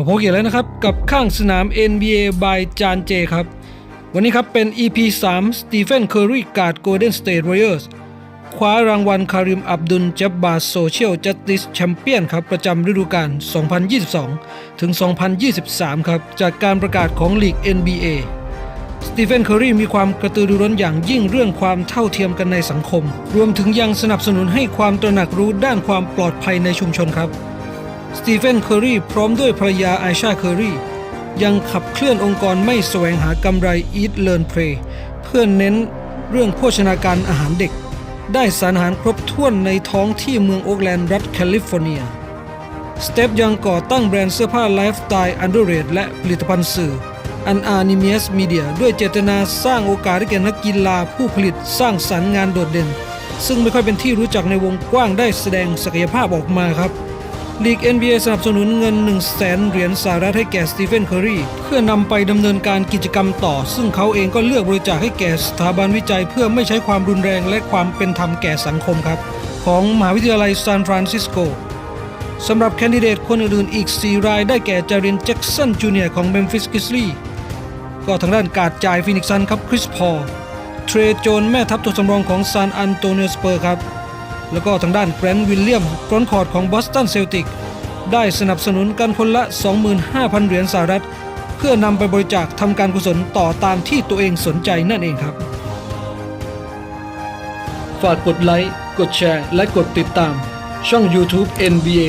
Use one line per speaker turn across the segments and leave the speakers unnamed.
มาพบกันแล้วนะครับ กับข้างสนาม NBA by จานเจครับ วันนี้ครับเป็น EP 3 Stephen Curry การ์ด Golden State Warriors คว้ารางวัลคาริมอับดุลจับบาโซเชียลจัสติสแชมเปี้ยนครับ ประจำฤดูกาล 2022 ถึง 2023 ครับ จากการประกาศของลีก NBA สตีเฟนเคอรีมีความกระตือรือร้นอย่างยิ่งเรื่องความเท่าเทียมกันในสังคม รวมถึงยังสนับสนุนให้ความตระหนักรู้ด้านความปลอดภัยในชุมชนครับ สตีเฟนเคอรีพร้อมด้วยภรรยาไอชาเคอรียังขับเคลื่อนองค์กรไม่แสวงหากำไร Eat Learn Pray เพื่อเน้นเรื่องโภชนาการอาหารเด็ก ได้สารอาหารครบถ้วนในท้องที่เมืองโอ๊กแลนด์รัฐแคลิฟอร์เนียสเตปยังก่อตั้งแบรนด์เสื้อผ้าไลฟ์สไตล์อันเดอร์เรและผลิตภัณฑ์สื่ออันอานิเมียสมีเดียด้วยเจตนาสร้างโอกาสให้แก่นักกีฬาผู้ผลิตสร้างสรรค์งานโดดเด่น ซึ่งไม่ค่อยเป็นที่รู้จักในวงกว้างได้แสดงศักยภาพออกมาครับ ลีก NBA สนับสนุนเงิน 1 0 0 0 0แสนเหรียญสหรัฐให้แก่สตีเฟนเคอรีเพื่อนำไปดำเนินการกิจกรรมต่อ ซึ่งเขาเองก็เลือกบริจาคให้แก่สถาบันวิจัย เพื่อไม่ใช้ความรุนแรงและความเป็นธรรมแก่สังคมครับ ของมหาวิทยาลัยซานฟรานซิสโกสำหรับแคนดิเดตคนอื่นๆอีก 4 รายได้แก่จารินแจ็กสันจูเนียร์ของเมมฟิสกิสลีก็ทางด้านการจ่ายฟินิกซันครับคริสพอลเทรโจนแม่ทัพตัวสำรองของซานอันโตเนียสเปอร์ครับ แล้วก็ทางด้านแกรนท์วิลเลียมฟรอนคอร์ดของบอสตันเซลติกได้สนับสนุนกันคนละ 25,000 เหรียญสหรัฐ เพื่อนำไปบริจาคทำการกุศลต่อตามที่ตัวเองสนใจนั่นเองครับ ฝากกดไลค์ กดแชร์ และกดติดตาม ช่อง YouTube NBA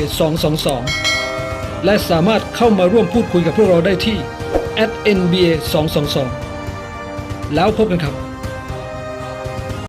222 และสามารถเข้ามาร่วมพูดคุยกับพวกเราได้ที่ @nba 222แล้วพบกันครับ